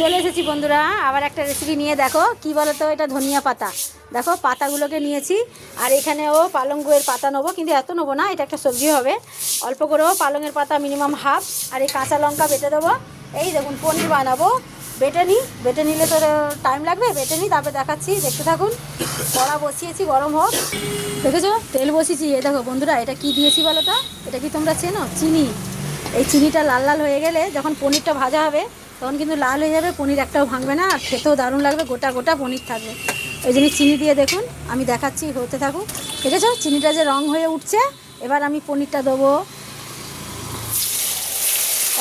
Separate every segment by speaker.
Speaker 1: চলে এসেছি বন্ধুরা, আবার একটা রেসিপি নিয়ে দেখো। কি বলো তো এটা ধনিয়া পাতা। দেখো, পাতাগুলোকে নিয়েছি, আর এখানেও পালঙ্গের পাতা নেব, কিন্তু এত নেব না, এটা একটা সবজি হবে। অল্প করেও পালংয়ের পাতা মিনিমাম হাফ আর এই কাঁচা লঙ্কা বেটে দেবো। এই দেখুন, পনির বানাবো। বেটে নিই বেটে নিলে তো টাইম লাগবে, বেটে নিই তারপরে দেখাচ্ছি, দেখতে থাকুন। কড়া বসিয়েছি, গরম হোক। দেখেছ? তেল বসিয়েছি এ দেখো বন্ধুরা, এটা কি দিয়েছি বলো তো? এটা কি তোমরা চেনো? চিনি। এই চিনিটা লাল লাল হয়ে গেলে যখন পনিরটা ভাজা হবে তখন কিন্তু লাল হয়ে যাবে, পনির একটাও ভাঙবে না, আর খেতেও দারুণ লাগবে, গোটা গোটা পনির থাকবে। ওই জন্য চিনি দিয়ে দেখুন, আমি দেখাচ্ছি, হতে থাকুক। দেখেছ? চিনিটা যে রং হয়ে উঠছে, এবার আমি পনিরটা দেবো।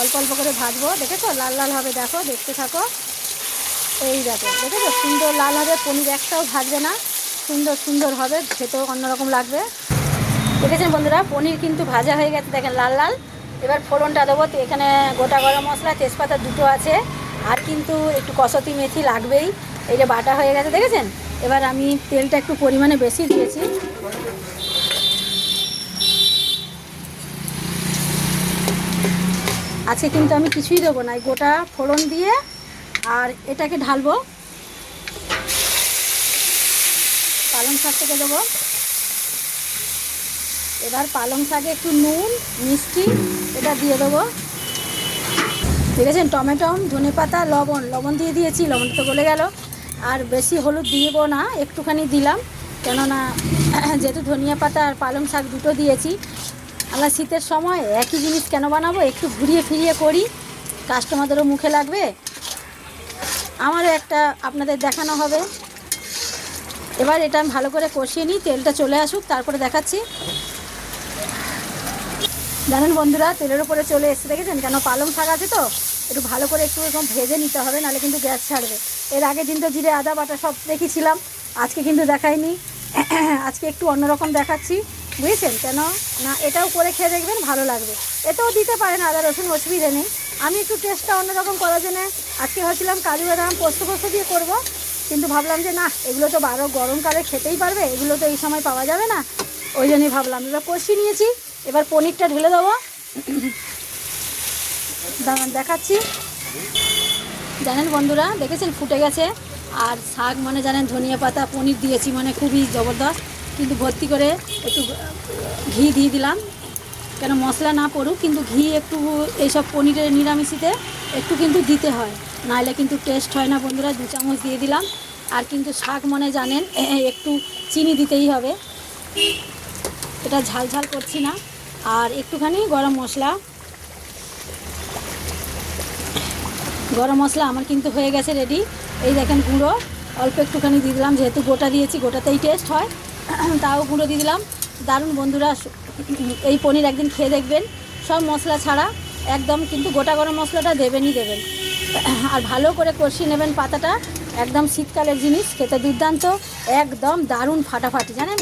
Speaker 1: অল্প অল্প করে ভাজবো, দেখেছ? লাল লাল হবে, দেখো, দেখতে থাকো। এই দেখো, দেখেছ? সুন্দর লাল হবে, পনির একটাও ভাজবে না। সুন্দর সুন্দর হবে, খেতেও অন্যরকম লাগবে। দেখেছেন বন্ধুরা? পনির কিন্তু ভাজা হয়ে গেছে, দেখেন লাল লাল। এবার ফোড়নটা দেবো, তো এখানে গোটা গরম মশলা, তেজপাতা দুটো আছে, আর কিন্তু একটু কসতি মেথি লাগবেই। এই যে বাটা হয়ে গেছে, দেখেছেন? এবার আমি তেলটা একটু পরিমাণে বেশি দিয়েছি। আজকে কিন্তু আমি কিছুই দেবো না গোটা ফোড়ন দিয়ে, আর এটাকে ঢালবো। পালং শাক থেকে দেবো। এবার পালং শাকে একটু নুন, মিষ্টি, এটা দিয়ে দেবো। দেখেছেন, টমেটো ধনে পাতা লবণ। লবণ দিয়ে দিয়েছি, লবণটা তো গলে গেল। আর বেশি হলুদ দিব না, একটুখানি দিলাম। কেননা যেহেতু ধনিয়া পাতা আর পালং শাক দুটো দিয়েছি, আমরা শীতের সময় একই জিনিস কেন বানাবো? একটু ঘুরিয়ে ফিরিয়ে করি। কাস্টমারদেরও মুখে লাগবে। আমারও একটা আপনাদের দেখানো হবে। এবার এটা আমি ভালো করে কষিয়ে নিই, তেলটা চলে আসুক, তারপরে দেখাচ্ছি। জানেন বন্ধুরা, তেলের উপরে চলে এসে দেখেছেন? কেন পালং শাক আছে তো? একটু ভালো করে একটু এরকম ভেজে নিতে হবে, নাহলে কিন্তু গ্যাস ছাড়বে। এর আগের দিন তো জিরে, আদা, বাটা সব দেখেছিলাম, আজকে কিন্তু দেখাইনি। আজকে একটু অন্যরকম দেখাচ্ছি, বুঝেছেন? কেন? না, এটাও করে খেয়ে দেখবেন, ভালো লাগবে। এতেও দিতে পারেন আদা, রসুন, অসুবিধে নেই। আমি একটু টেস্টটা অন্যরকম করার জন্য আজকে ভাবছিলাম কাজু, বাদাম, পোস্ত পোস্ত দিয়ে করব, কিন্তু ভাবলাম যে না, এগুলো তো বারো গরমকালে খেতেই পারবে, এগুলো তো এই সময় পাওয়া যাবে না। ওই জন্যই ভাবলাম, এবার কষি নিয়েছি, এবার পনিরটা ঢেলে দেবো। দাঁড়ান, দেখাচ্ছি। জানেন বন্ধুরা, দেখেছেন ফুটে গেছে? আর শাক মানে জানেন ধনিয়া পাতা, পনির দিয়েছি মানে খুবই জবরদস্ত। কিন্তু ভর্তি করে একটু ঘি দিয়ে দিলাম। কেন মশলা না পড়ুক, কিন্তু ঘি একটু এইসব পনিরের নিরামিষিতে একটু কিন্তু দিতে হয়। নাহলে কিন্তু টেস্ট হয় না বন্ধুরা, দু চামচ দিয়ে দিলাম। আর কিন্তু শাক মনে জানেন একটু চিনি দিতেই হবে। এটা ঝাল ঝাল করছি না। আর একটুখানি গরম মশলা। গরম মশলা আমার কিন্তু হয়ে গেছে রেডি এই দেখেন গুঁড়ো। অল্প একটুখানি দিয়ে দিলাম, যেহেতু গোটা দিয়েছি, গোটাতেই টেস্ট হয়। তাও গুঁড়ো দিয়ে দিলাম। দারুণ বন্ধুরা এই পনির একদিন খেয়ে দেখবেন। সব মশলা ছাড়া একদম কিন্তু গোটা গরম মশলাটা দেবেনই দেবেন। আর ভালো করে কষিয়ে নেবেন পাতাটা। একদম শীতকালের জিনিস, খেতে দুর্দান্ত, একদম দারুণ ফাটাফাটি, জানেন?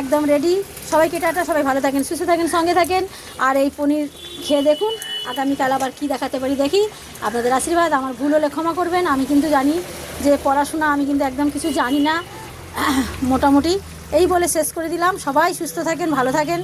Speaker 1: একদম রেডি সবাইকে টাটা, সবাই ভালো থাকেন, সুস্থ থাকেন, সঙ্গে থাকেন। আর এই পনির খেয়ে দেখুন, আগামীকাল আবার কি দেখাতে পারি দেখি। আপনাদের আশীর্বাদ, আমার ভুল হলে ক্ষমা করবেন। আমি কিন্তু জানি যে পড়াশোনা আমি কিন্তু একদম কিছু জানি না। মোটামুটি এই বলে শেষ করে দিলাম। সবাই সুস্থ থাকেন, ভালো থাকেন।